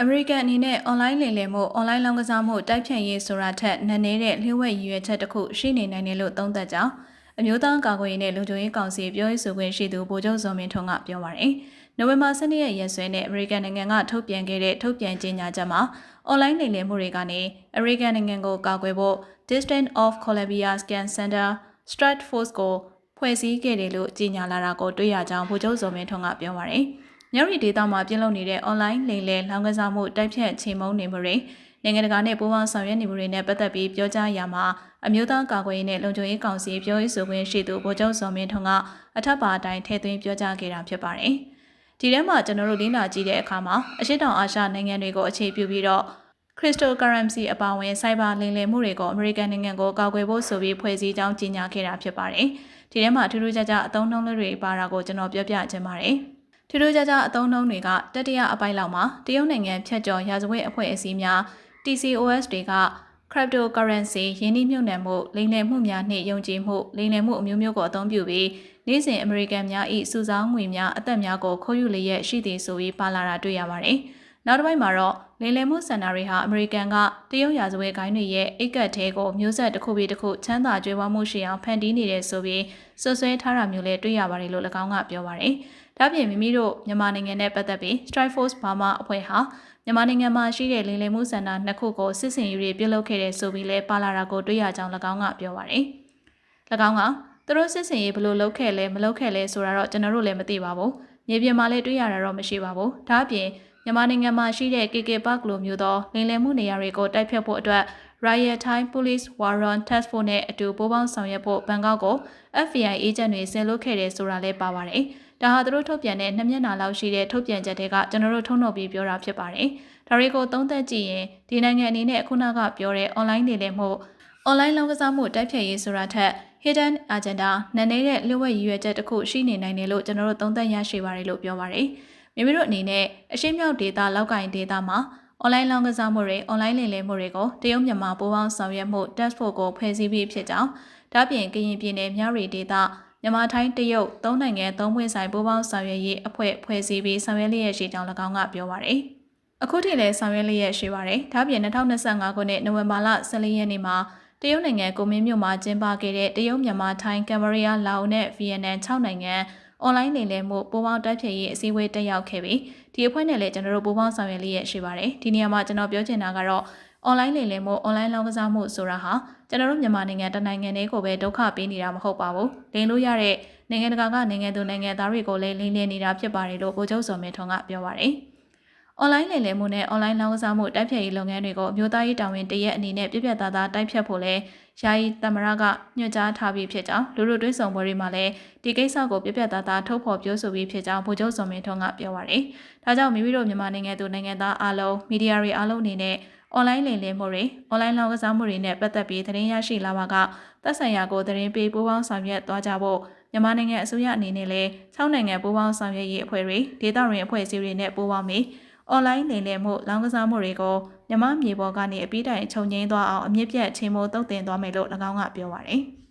အမေရိကန်အနေနဲ့ online လိမ်လည်မှု online လောင်းကစားမှုတိုက်ဖြတ်ရေးဆိုတာထက်နည်းနေတဲ့လျှို့ဝှက်ရည်ရွယ်ချက်တစ်ခုရှိနေနိုင်တယ်လို့သုံးသပ်ကြောင်းအမျိုးသားကာကွယ်ရေးနဲ့လူ့ကြိုရေးကောင်စီပြောရေးဆိုခွင့်ရှိသူဗိုလ်ချုပ်ဇော်မင်းထွန်းကပြောပါရယ်။နိုဝင်ဘာ12ရက်ရက်စွဲနဲ့အမေရိကန်နိုင်ငံကထုတ်ပြန်ခဲ့တဲ့ထုတ်ပြန်ကြေညာချက်မှာ online လိမ်လည်မှုတွေကနေအမေရိကန်နိုင်ငံကိုကာကွယ်ဖို့ Distance of Columbia Scan Center Strike Force ကိုဖွဲ့စည်းခဲ့တယ်လို့ကြေညာလာတာကိုတွေ့ရကြောင်းဗိုလ်ချုပ်ဇော်မင်းထွန်းကပြောပါရယ်။ ညရီဒေတာမှာပြုလုပ်နေတဲ့ online လိမ်လည်လောင်းကစားမှုတိုက်ဖြတ်ချိန်မုံနေမှုတွေနိုင်ငံတကာနဲ့ပူးပေါင်းဆောင်ရွက်နေမှုတွေနဲ့ပတ်သက်ပြီးပြောကြားရမှာအမျိုးသားကာကွယ်ရေးနဲ့လုံခြုံရေးကောင်စီပြောရေးဆိုခွင့်ရှိသူဗိုလ်ချုပ်စောမင်းထွန်းကအထက်ပါအတိုင်းထည့်သွင်းပြောကြားခဲ့တာဖြစ်ပါတယ်။ဒီထဲမှာကျွန်တော်တို့လေ့လာကြည့်တဲ့အခါမှာအရှိတောင်အာရှနိုင်ငံတွေကိုအခြေပြုပြီးတော့ Crystal Currency အပါအဝင် Cyber လိမ်လည်မှုတွေကိုအမေရိကန်နိုင်ငံကိုကာကွယ်ဖို့ဆိုပြီးဖွဲ့စည်းကြောင်းကြေညာခဲ့တာဖြစ်ပါတယ်။ဒီထဲမှာထူးထူးခြားခြားအသုံးနှုန်းတွေပါတာကိုကျွန်တော်ပြောပြချင်ပါတယ်။ ထူးထူးခြားခြားအသုံးနှုန်းတွေကတတိယအပိုင်းလောက်မှာတရုတ်နိုင်ငံဖြတ်ကျော်ရာဇဝတ်အဖွဲ့အစည်းများ TCOS တွေက cryptocurrency ယင်းနှိမ့်မြုပ်နှံမှုလိမ်လည်မှုများနှင့်ယုံကြည်မှုလိမ်လည်မှုအမျိုးမျိုးကိုအသုံးပြုပြီးနေ့စဉ်အမေရိကန်များ၏စုဆောင်းငွေများအသက်များကိုခိုးယူလျက်ရှိသည်ဆိုပြီးပါလာတာတွေ့ရပါတယ်။ နောက်တစ်ပိုင်းမှာတော့လိမ်လည်မှုစင်တာတွေဟာအမေရိကန်ကတရုတ်ရာဇဝတ်ဂိုင်းတွေရဲ့အိတ်ကတ်သေးကိုမျိုးဆက်တစ်ခုပြီးတစ်ခုချမ်းသာကြွယ်ဝမှုရှိအောင်ဖန်တီးနေတယ်ဆိုပြီးဆွဆွဲထားတာမျိုးလည်းတွေ့ရပါတယ်လို့၎င်းကပြောပါတယ်။ဒါပြင်မိမိတို့မြန်မာနိုင်ငံနဲ့ပတ်သက်ပြီး Strike Force Burma အဖွဲ့ဟာမြန်မာနိုင်ငံမှာရှိတဲ့လိမ်လည်မှုစင်တာနှစ်ခုကိုစစ်စင်ရေးတွေပြုလုပ်ခဲ့တဲ့ဆိုပြီးလဲပါလာတာကိုတွေ့ရကြောင်း၎င်းကပြောပါရယ်။၎င်းကသူတို့စစ်စင်ရေးဘလို့လုပ်ခဲ့လဲမလုပ်ခဲ့လဲဆိုတာတော့ကျွန်တော်တို့လည်းမသိပါဘူး။မြေပြင်မှာလည်းတွေ့ရတာတော့မရှိပါဘူး။ဒါအပြင် မြန်မာနိုင်ငံမှာရှိတဲ့ KK Park လိုမျိုးသောလိမ်လည်မှုနေရာတွေကိုတိုက်ဖြတ်ဖို့အတွက် Riot Thai Police Warrant Task Force နဲ့အတူပူးပေါင်းဆောင်ရွက်ဖို့ဘန်ကောက်ကို FBI agent တွေဆင်လုပ်ခဲ့တယ်ဆိုတာလည်းပါပါတယ်။ဒါဟာသူတို့ထုတ်ပြန်တဲ့နှစ်မျက်နှာလောက်ရှိတဲ့ထုတ်ပြန်ချက်တွေကကျွန်တော်တို့ထုံးနှုတ်ပြီးပြောတာဖြစ်ပါတယ်။ဒါတွေကိုသုံးသပ်ကြည့်ရင်ဒီနိုင်ငံအနေနဲ့ခုနကပြောတဲ့ online နေလေမှု online လောင်းကစားမှုတိုက်ဖြတ်ရေးဆိုတာထက် hidden agenda နည်းနေတဲ့လျှို့ဝှက်ရည်ရွယ်ချက်တစ်ခုရှိနေနိုင်တယ်လို့ကျွန်တော်တို့သုံးသပ်ရရှိပါတယ်လို့ပြောပါတယ်။ မိမိတို့အနေနဲ့အရှိမြောက်ဒေတာလောက်ကင်ဒေတာမှာ online လောင်းကစားမှုတွေ online လည်လည်မှုတွေကိုတရုတ်မြန်မာပူးပေါင်းဆောင်ရွက်မှု task force ကိုဖွဲ့စည်းပြီးဖြစ်ကြောင်းဒါပြင်ကရင်ပြည်နယ်မြရီဒေတာမြန်မာထိုင်းတရုတ်သုံးနိုင်ငံသုံးဖွဲ့ဆိုင်ပူးပေါင်းဆောင်ရွက်ရေးအဖွဲ့ဖွဲ့စည်းပြီးဆောင်ရွက်လျက်ရှိကြောင်း၎င်းကပြောပါရယ်အခုထိလည်းဆောင်ရွက်လျက်ရှိပါတယ်ဒါပြင်2025ခုနှစ်နိုဝင်ဘာလ14ရက်နေ့မှာတရုတ်နိုင်ငံကိုမင်းမြို့မှာကျင်းပခဲ့တဲ့တရုတ်မြန်မာထိုင်းကမ်ဘောဒီးယားလာအိုနဲ့ဗီယက်နမ်6နိုင်ငံ အွန်လိုင်းနေလည်မှုပူးပေါင်းတိုက်ဖြည့်ရေးအစည်းအဝေးတက်ရောက်ခဲ့ပြီးဒီအဖွဲ့နဲ့လည်းကျွန်တော်တို့ပူးပေါင်းဆောင်ရွက်လျက်ရှိပါတယ်ဒီနေရာမှာကျွန်တော်ပြောချင်တာကတော့ online လိမ်လည်မှု online လောင်းကစားမှုဆိုတာဟာကျွန်တော်တို့မြန်မာနိုင်ငံတနိုင်ငံလေးကိုပဲဒုက္ခပေးနေတာမဟုတ်ပါဘူး။လိမ်လို့ရတဲ့နိုင်ငံတကာကနိုင်ငံသူနိုင်ငံသားတွေကိုလည်းလိမ်လည်နေတာဖြစ်ပါတယ်လို့ဗိုလ်ချုပ်စော်မင်းထွန်းကပြောပါတယ်။ online လိမ်လည်မှုနဲ့ online လောင်းကစားမှုတိုက်ဖြတ်ရေးလုပ်ငန်းတွေကိုအမျိုးသားရေးတာဝန်တရက်အနေနဲ့ပြပြသားသားတိုက်ဖြတ်ဖို့လဲယာယီသမရကညွှန်ကြားထားပြီးဖြစ်ကြောင်းလူလူတွဲဆောင်ပွဲတွေမှာလည်းဒီကိစ္စကိုပြပြသားသားထုတ်ဖော်ပြောဆိုပြီးဖြစ်ကြောင်းဗိုလ်ချုပ်စော်မင်းထွန်းကပြောပါတယ်။ဒါကြောင့်မိမိတို့မြန်မာနိုင်ငံသူနိုင်ငံသားအားလုံးမီဒီယာတွေအားလုံးအနေနဲ့ online လိမ်လည်မှုတွေ online လောင်းကစားမှုတွေနဲ့ပတ်သက်ပြီးသတင်းရရှိလာပါကသက်ဆိုင်ရာကိုသတင်းပေးပူးပေါင်းဆောင်ရွက်သွားကြဖို့မြန်မာနိုင်ငံအစိုးရအနေနဲ့လည်း6နိုင်ငံပူးပေါင်းဆောင်ရွက်ရေးအဖွဲ့တွေဒေသတွင်အဖွဲ့အစည်းတွေနဲ့ပူးပေါင်းပြီး online လိမ်လည်မှုလောင်းကစားမှုတွေကိုမြမမြေပေါ်ကနေအပြီးတိုင်ခြုံငိမ့်သွားအောင်အမြင့်ပြတ်ချိန်မိုးတုတ်တင်သွားမယ်လို့၎င်းကပြောပါတယ်။